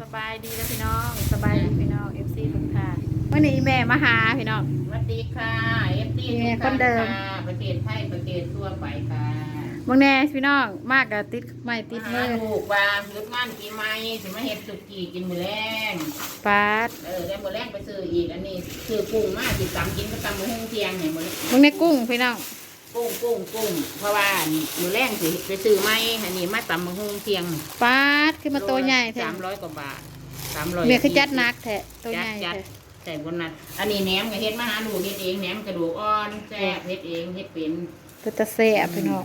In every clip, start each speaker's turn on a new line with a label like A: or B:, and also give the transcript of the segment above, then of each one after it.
A: สบายดีแล้วพี่น้องสบายดีพี่น้องเอฟซีทุกท่านวันนี้แม่มาหาพี่น้อง
B: สวัสดีค่ะเอฟซี
A: นี่
B: ทุก
A: คนเดิ
B: ท่าน
A: ม
B: ค่ะประเทศไทยประเทศทั่วไปค่ะ
A: บางแน่พี่น้องมากกับติดไม่ติด
B: มา
A: มื
B: หา
A: อ
B: ลูกว่าหยุดงานปีใหม่สิมาเฮ็ดสุกี้กินมื้อแรง
A: ปาด
B: เออได้มื้อแรงไปซื้ออีกอันนี้ซื้อกุ้งมาสิตำกินก็ตำมื้อหุ้งเที่ยงเนี่ยมื้อบา
A: งแน่กุ้งพี่น้อง
B: กุ้งกุ้งกุ้งเพราะว่ามื้อแรงสิไปซื้อไหมอันนี้มาตำมื้อหุ้งเที่ยง
A: ปาดขึ้นมาตัวใหญ่แท้
B: สามร้อยกว่าบาทสามร้อย
A: เมียคือจัดหนักแท้ตัวใหญ่
B: จัด
A: แท้
B: ใส่บนนั้นอันนี้แหนมก็เฮ็ดมาหาลูกเฮ็ดเองแหนมกระดูกอ่อนแซ่บเฮ็ดเองเฮ็ดเป็น
A: ก็จะแซ่บพี่น้อง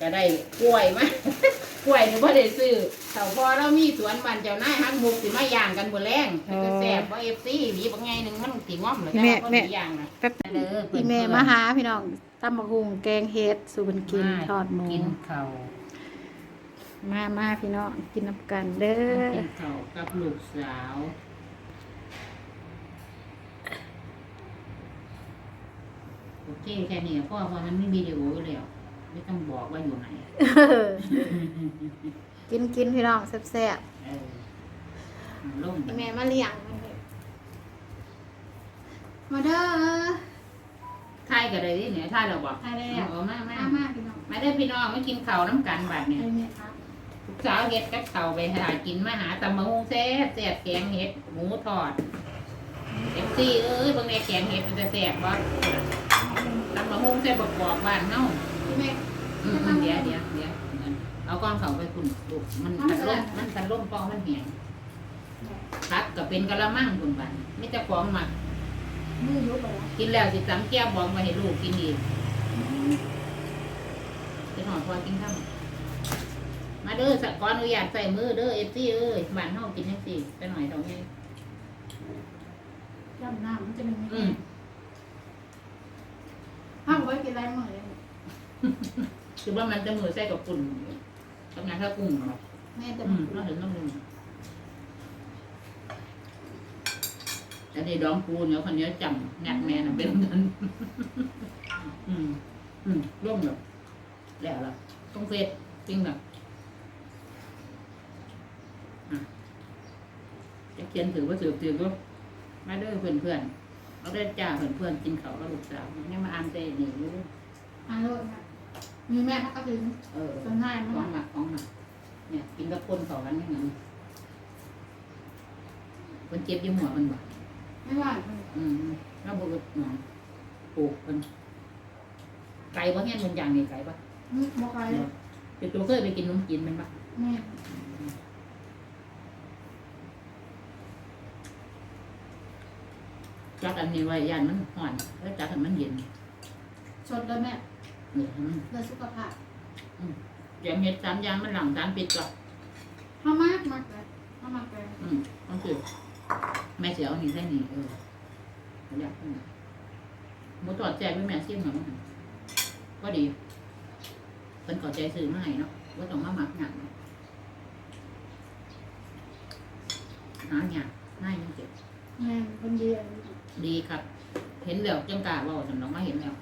B: ก็ได้กล้วยมากล้วยนี่บ่ได้ซื้อเถ้าพอเรามีสวนบ้านเจ้านายฮักมุกสิมาย่างกันบ่แรงมันก็แซ่บบ่ FC หวีบางไงหนึงมันสิง่อมแล้วแต่ว่าบ่มีย่างนะ
A: แป๊บ
B: เด้อเพิ่
A: อี
B: น
A: แม่มาหาพี่น้อง ตำบักหุ่งแกงเห็ดสูเป็นกินทอดหมู
B: กินข้าว
A: มามาพี่น้องกินน้ำกันเด้อ
B: กินข้าวกับลูกสาวโอเคแค่นี้พ่อเพราะมันมีวิดีโออยู่แล้วไม่ต้องบอกว่าอยู่ไหน
A: กินกินพี่น้องแซ่บ
B: เออลง
A: ๆอีแม่มาเลี้ยงมันเถอะมาเด้อ
B: ไทยก็ได้ดิเนี่ยไทยเราบอก
A: ไทยแล้ว
B: เอามามา
A: มามาพี่น้อง
B: มาได้อพี่น้องมากินข้าวน้ำกันบัดเนี่ย
A: ไอ้แม่ครับ
B: ลูกสาวเฮ็ดกับข้าวไปหากินมาหาตำมะฮุงแซ่บแซ่บแกงเห็ดหมูทอดเอฟซีเอ้ยบางแม่แกงเห็ดมันจะแซ่บบ่ตำมะฮุงแซ่บบอกบอกบ้านเฮา
A: พี่แม่
B: อืมๆเดี๋ยวเดี๋ยวเดี๋ยวเอาก้อนเขาไปคุณลูกมันทันล่มมันทันล่มปองมันเหี่ยงพักก็เป็นกะละมังคุณบันไม่จะของหมัก
A: มือยุบไปแล้ว
B: กินแล้วสิจำแก้วบองมาให้ลูกกินอีกไปหอดพอกินข้าวมาเด้อสักก้อนอนุญาตใส่มือเด้อเอฟซีเอ้ยบ้านเฮากินจังซี่ไปหน่อยเท่านี้
A: ย่ำน้ำมันจะเป็นยังไง
B: อืม
A: ห้ามไว้กินไรหน่อยเลย
B: คือว่ามันจะมือใส่กับปุ่นทำงานข้าวกุ้งเนาะ
A: แม่จะ
B: อืมเราเห็นน้ำหนึ่ง อันนี้ดองปูเนาะคนนี้จำงัดแม่น่ะเป็นนั้นอืมอืมร่วมแบบแล้วล่ะต้องเฟซจริงแบบอะจะเขียนถือว่าสืบถือก็มาเด้อเพื่อนเพื่อนๆเราได้จ้าเพื่อนเพื่อนๆกินเขาวแล้วลูกสาวเนี่ยมาอ่านเตนี่รู้
A: อ่านเลยนะมีแม่ทักก็ถึง
B: เออ
A: จนให้
B: ข
A: มา
B: องหมักของหมักเนี่ยกินกับคนเขากันนี่มันคนเจ็บอยี่หัวมันบ่
A: ไม่ว่า
B: อืมแล้วบุกหนอนปลูกมันไก่บ่แห้งมันอย่างนี้ไก่ปะ
A: บอกใคร
B: เป็นตัวเคยไปกินนมจีนมันปะ
A: แม่
B: จักอันนี้ไว้ยานมันห่อนแล้วจักอันมันเย็น
A: ชดเลยแม่
B: เนี่ยมัน
A: เพื่อสุขภาพ
B: อย่างเห็ดสามอย่างมันหลังสารปิดก่อน
A: ห้ามากมากเลยห้ามากเลย
B: อืมต้องคือ แม่เสียเอานี่ใส่นี่เอออยากขึ้นมาหมูตอดแจกไว้แม่ซิมหน่อยมั้งก็ดีเป็นขอใจซื้อมาให้เนาะว่าต้องมาหมักหนักหาหยาง่ายมันเจ็บ
A: แม่คนดี
B: ดีครับ เห็นแล้วจังกล้าเว่าสำน้องมาเห็นแล้ว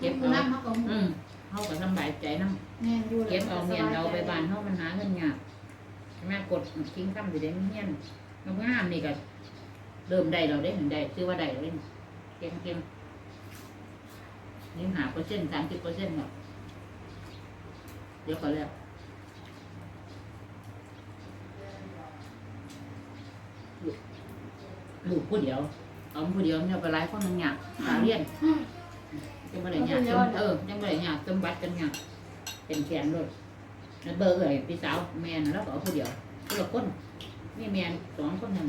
A: เก็บน้ำเขาก็
B: อืมเขาก็สำบายใจน้
A: แม่ดูำ
B: เก็บเอาเมียนเราไปบ้านเขามันหาเงินยากใช่ไหมกดทิ้งคำอยู่ได้เมียนงามงามๆนี่ก็เริ่มได้เราได้เห็นได้ซื้อว่าได้เราได้เก่งเก่งนี่หาเปอร์เซ็นต์สามสิบเปอร์เซ็นต์เนาะเดี๋ยวก็แล้วลูกผู้เดียวเอาผู้เดียวเนี่ยไปไล่คนมันยากหาเรียนยังไม่ได้หยาดจมเออยังไม่ได้หยาดจมบัดกันหยาดเป็นแขนเลย แล้วเบอร์เอ่ยพี่สาวแมนแล้วก็เอาผู้เดียวคนละคนนี่แมนสองคนนั่น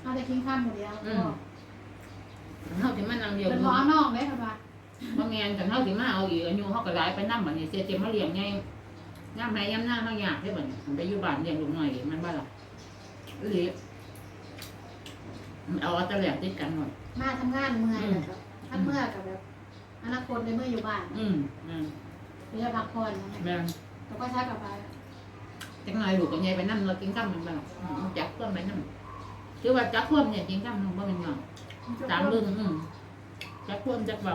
A: เขาจะทิ้งข้ามหมดแล้ว
B: เขาถึงมานั่งเดียว
A: เป็นล้อนอกได้ค่ะป้า
B: บางแมนกันเขาถึงมาเอาอีกอายุเขาก็ย้ายไปนั่งแบบนี้เสียเจ็บมาเลี้ยงไงย่ำไหนย่ำหน้าเขาหยาดได้แบบนี้มันไปอยู่บ้านเลี้ยงลูกหน่อยมันบ้าหรอหรือเอาตะแหลกติดกันหมด
A: มาทำงานเมื่อยแบบถ้าเมื่อกับแบบอนาคตในเมื่ออยู่บ้าน
B: อืมอืม
A: หรือจะพักผ่อน
B: แม่น
A: แล้วก็ใช้กับไป
B: จังไงลูกกับยายไปนั่งเรากินข้าวมันแบบจับเพื่อนไปนั่งคือว่าจับเพื่อนเนี่ยกินข้าวมันบ่เป็นเงาตามเรื่องอืมจับเพื่อนจับเบา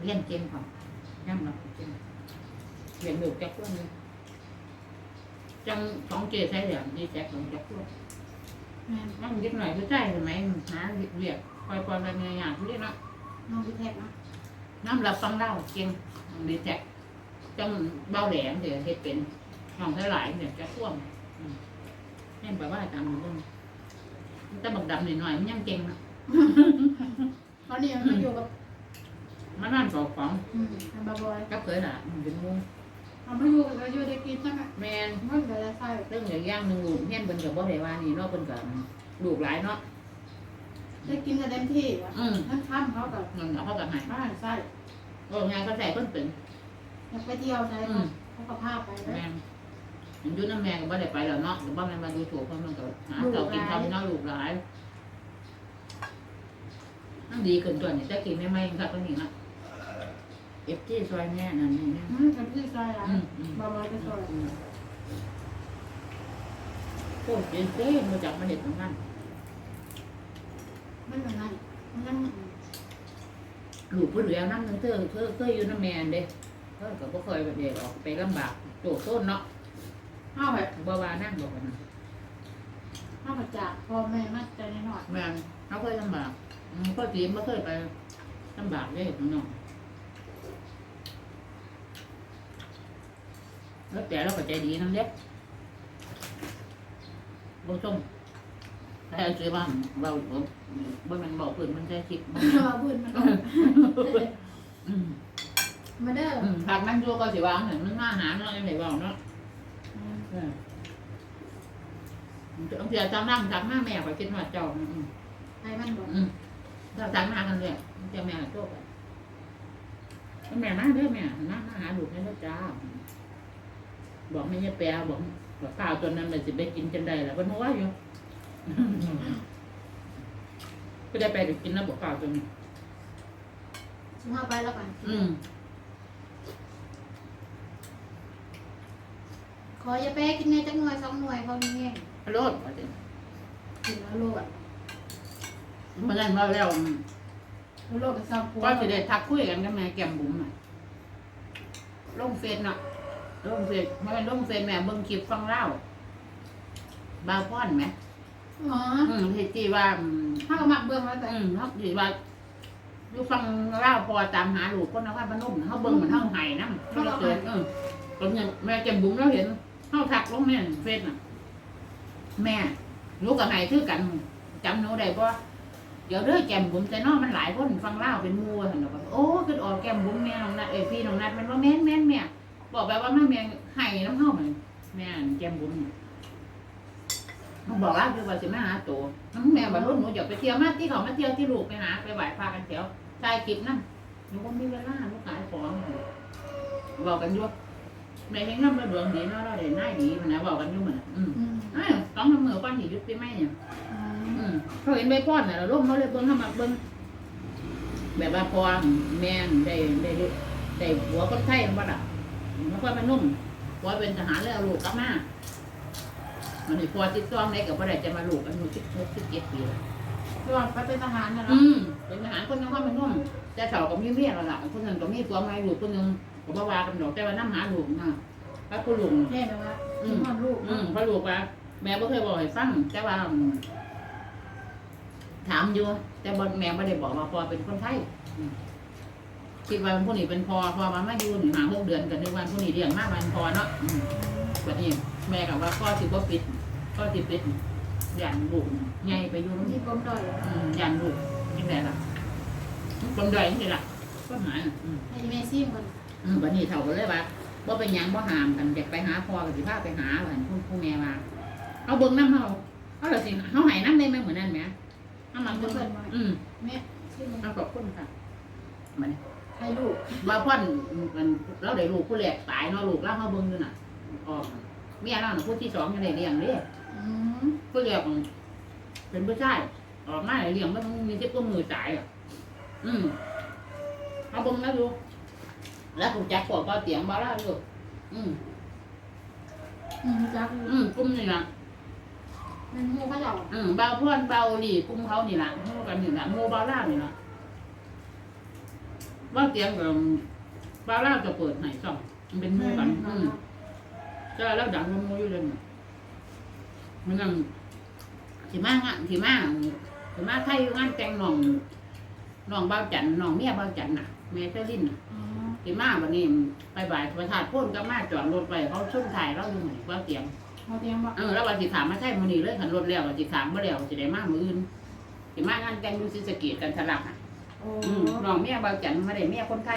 B: เรียนเกมของย่ำเราเกมเรียนลูกจับเพื่อนเลยจังสองเจใช้เหลี่ยมดีแจ็คของแจ็คพวก
A: แม่น
B: มันเล็กหน่อยคือใช่ใช่ไหมหาเรียกคอยปอนกันเงี้ยอย่างที่เนาะ
A: น้องพี่แท็กเนาะ
B: น้ำรับฟังเล่าเก่งดีแจ็ค จังเบาแหลมเดี๋ยวเฮ็ดเป็นห้องหลายๆเนี่ยจะท่วมอืมแม่นแบบว่าตามเรื่องแต่บักดำหน่อยๆมันยังเก่งนะ
A: ตอนนี้มันมาอยู่กับ
B: มันนั่นของของ
A: อืมอันบาบอย
B: กับเคยล่ะมันเป็นมุง
A: เอามาอยู่กับเราอยู่ได้กินใช่ไหม
B: แมน
A: มันก็ได้ใส่
B: เรื่องอย่างย่างหนึ่งลูกเฮียนเพิ่นกับบ่ได้ว่านี่เนาะเพิ่นกับลูกหลายเนาะ
A: ได้กินกันเต็มที่อะ
B: อืม
A: นั่นข้ามเขากับ
B: เงินเอาเข้ากับใหาย
A: บ้านใส่
B: โอ้งานก็ใส่เพิ่นเป็น
A: อยากไปเที่ยวใส่
B: อืม
A: เขาก็พาไปเลย
B: แม่นมันอยู่น้ำแม่ก็บ่ได้ไปแล้วเนาะแต่บ่แม่นมาดูถูกเพิ่นมันก็หาเก่ากินข้าวเนาะลูกหลายนั่นดีขึ้นตัวนี่แต่กินไม่ไหม่ครับตัวนี้นะเอฟที่ซอยแม่นั่นนี่นะ
A: อืมกันที่ใส่ละ
B: อืมอืม
A: บาบอยก็ซอย
B: อืมโอ้ยเจ๊เจ๊มาจากมาเห็ดตรงนั้น
A: ไม่เป็นไรมันยัง
B: ลูกผู้เหลือน้ำนึงเธอเคยเคยอยู่น้ำแมนเด้ เออก็บ่เคยแบบเด็กออกไปลำบากโจกต้นเนาะ
A: เอาแบบ
B: บ่ว่านั่งบอกกันนะ
A: เอามาจากพ่อแม่มาใจน้อย
B: แม่นเขาเคยลำบากอืมพ่อจีมบ่เคยไปลำบากเด้ข้างนอกแล้วแต่เราก็ใจดีนั่นเด้บ่ส่งแต่สิว่าเราบ่บ่แม่นบอกเพิ่นมันใจคิดบ่
A: ๆเอาบุญมันก็
B: อืม
A: มาเด้อ
B: อืมผักมันอยู่ก็สิวางเห็นมันมาหาเนาะยังไงบอกเนาะ
A: อืม
B: เออต้องเสียจำนั่งจักหน้าแม่ไปคิดว่าเจ้าอืม
A: ให้มันบอก
B: อืมถ้าจักหน้ากันเลยเจ้าแม่โจ้ไปแม่มาเด้อแม่มามาหาลูกให้ลูกจ้า บอกไม่ใช่แปลบอกบอกข้าวจนนั้นเลยสิไปกินจนได้แล้วก็นัวอยู่ก็ได้ไปก็กินแล้วบอกข้าวจน
A: ชิมเอาไปแล้วกัน
B: อืม
A: ออย่าแป้กินในจักหน่วยสองหน่วยพอมีแห้ง
B: ฮัลโหลว่าสิ
A: กินแล้วโลด
B: เมื่อนั้นว่าแล้ว
A: แล้วโลดกับซาปัว
B: ก็จะได้ทักคุยกันกับแม่แก้มบุ๋มอะลงเฟซเนาะลงเฟซเมื่อลงเฟซแม่เบิ่งคลิปฟังเล่าบาวพอนไหม
A: อ๋อ
B: อืมที่ที่ว่าอืม
A: ถ้าก็มักเบิ่งแล้วแต่
B: อืมเขาที่ว่าอยู่ฟังเล่าพอตามหาลูกคนนครพนมเขาเบิ่งเหมือนเท่าไห้น้ำเขาเกิดเออตอนนี้แม่แก้มบุ๋มเราเห็น เขาทักลงเนี่เฟซน่ะ แม่ลูกกับไห้คือกันจำหนูได้ปะเดี๋ยวเด้อแกมบุ๋มแต่นอมันหลายคนฟังเล่าเป็นหมูเห็นหรอกโอ้คือออกแกมบุ๋มแม่น้องนัดเอ้ยพี่น้องนัดมันว่าแม่นแม่นแม่บอกแบบว่าแม่แม่ไห้น้ำเข้าเหมือนแม่แกมบุ๋มมันบอกว่าคือว่าสิมาหาตัวน้ำแม่บรรลุหนูอยากไปเที่ยวมาที่เขามาเที่ยวที่ลูกไปหาไปไหว้พากันเที่ยวชายกิจนั่นหนูก็มีเวลาหนูขายของบอกกันยู่ แม่เห็นน้ำระดวงดีเนาะเราได้น่ายดีมันนะบอกกันอยู่เหมือนอืม
A: อืม
B: อ้าวสองน้ำมือก้อนหินยุบไปไหมเนี่ย
A: อืม
B: อืมเขาเห็นใบพอนน่ะเราล่มเขาเลยเบิ้งเข้ามาเบิ้งแบบว่าพอแม่นได้ได้ลูกได้หัวคนไทยมันบ่ล่ะมันก็มันนุ่มพอเป็นทหารเลยเอาลูกกลับมามันนี่พอติดต้องได้กับว่าได้จะมาลูกอายุสิบหกสิบเจ็ดปีแล้ว
A: ระหว่างไปเป็นทหารนะ
B: อื
A: เนาะ
B: มเป็นทหารคนนึงก็มันนุ่มแต่เสาก็มีเมียแล้วล่ะคนนึงก็มีตัวไม้ลูกคนนึง ก็บ่ว่ากันดอกแต่ว่าน้ำหาลูกนะถ้าคุณลุง
A: แน่ไหมว่าถึงความลูก
B: อืมเพราะลูกว่า แม่บ่เคยบอกให้ฟังแต่ว่าอืมถามอยู่ แต่บ่แม่ไม่ได้บอกว่าพ่อเป็นคนไทยอืมคิดว่าผู้นี้เป็นพ่อพ่อมามาอยู่นี่หาหกเดือนกันนึกว่าผู้นี้เลี้ยงมากเป็นพ่อเนาะอืมแบบนี้แม่กับว่าพ่อสิบ่ปิดพ่อสิปิดยันลูกใหญ่ไปอยู่
A: ที่
B: นี่
A: กลมด้อย
B: อืมยันลูกยังไงล่ะคนใดนี่ล่ะก็หายอืม
A: ให้แม่ซิมก่อน
B: อืม วันนี้เท่ากันเลยว่าบ่เป็นหยังบ่ห้ามกันอยากไปหาพ่อก็สิพาไปหาว่าหั่นผู้ผู้แม่ว่าเอาเบิ่งน้ำเฮาเอาล่ะสิเฮาให้น้ำได้ไหมเหมือนนั้นแหมเอามันเบิ่งอืม
A: แม่ซิมก่อน
B: เอาขอบคุณค่ะมัน
A: ให้ลูก
B: ว่าพ่อนมันเราได้ลูกผู้แรกตายเนาะลูกเราเฮาเบิ่งอยู่น่ะออกเมียเราน่ะผู้ที่สองยังได้เลี้ยงเด้
A: อืม
B: ผู้แรกเป็นผู้ชายออกมาได้เลี้ยงบ่ต้องมีสิบกว่ามือตายอะอืมเอาเบิ่งแล้วดู แล้วผมจักพวกเบาเตียงบ่ล่ะลูกอืม
A: อืมจัก
B: อืมกลุ่มนี่ล่ะ
A: มันหมูเขาเหล่า
B: อืมเบาพวนเบาหลีกลุ่มเขานี่ล่ะหมู่กันนี่ล่ะหมู่เบาล่านี่ล่ะเบาเตียงกับเบาล่าจะเปิดให้ซ่องมันเป็นหมู่กันอืมก็แล้วดังมันมูอยู่เลยน่ะมันนั่งสิมางอะสิมาสิมาไทยอยู่งานแต่งน้องน้องเบาจันน้องเมียเบาจันน่ะแม่เจ้าลิ้นน่ะ
A: อ๋อ
B: สิมาวันนี้ไปบ่ายประธานพ่นก็มาจอดรถไปเขาชุ่มถ่ายเราอยู่เหมือนว่าเตียง
A: เอาเตรียมบ่
B: เออแล้ววันสิถามมาใช่มื้อนี้เลยคันรถแล้ววันสิถามบ่แล้วสิได้มามื้ออื่นสิมางานแต่งอยู่ศรีสะเกษกันทะลักอะ
A: โอ้
B: อืมน้องเมียเบาจันไม่ได้เมียคนไข้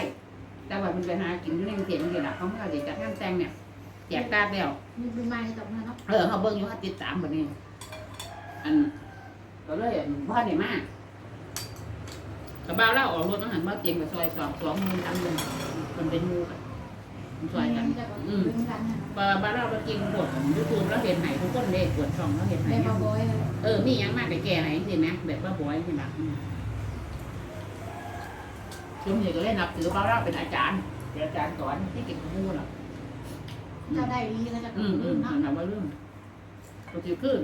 B: แต่ว่ามันไปหากินอยู่ในกรุงเทพนี่แหละเขาไม่เอาเด็กจัดงานแต่งเนี่ยแจกการ์ดแล้ว
A: มีเป็นไม้ตกมาเนาะ
B: เออเขาเบิ่งอยู่เขาติดตามแบบนี้ อันก็เลยอันพ่อได้มากกระบ้าวเล่าออกรถมาหันมาเตียงกับซอยสองสองหมือตามเงิ นคนเป็นหมูกันมันซอยกัน
A: จะ
B: อืม
A: ดึงกันนะ
B: ปลาบ้าวเล่าเรากินปวดยูทูบแล้วเห็นไหนทุกคนเลยปวดช่องแล้วเห็นไหน
A: ได้มาบอยเลย
B: เออมีหยังมากไปแก่ไหนสินะแบบว่าบอยสินะอืมช่วงนี้ก็เลยนับถือบ้าวเล่าเป็นอาจารย์เป็นอาจารย์สอนที่เก่งกับหมูหรอก
A: ถ้าได้ดีก็จะ
B: อืมอืม
A: เนาะ
B: ถามว่าเรื่องก็คือคือ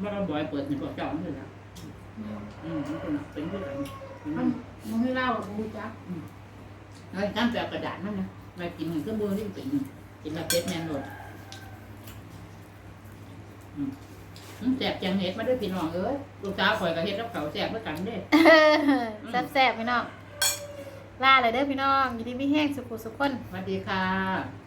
B: ว่าเราบอยเปิดในพวกเจ้าไม่ใช่นะอืมเป็นเป็นผู้หญิง
A: มันมันไม่เล่าบูจัก
B: เฮ้ยตั้งแต่กระดาษนั่นนะมากินเครื่องมือนี่เป็นกินมาเป็ดแมนโหลดอืมอืมแจกจังเห็ดมาด้วยพี่น้องเอ้ยลูกสาวข่อยกับเห็ดแล้วเขาแจกเพื่อกันเด้
A: แซ่บๆพี่น้องลาเลยเด้อพี่น้องยินดีไม่แห้งสุขุสุขคน
B: สวัสดีค่ะ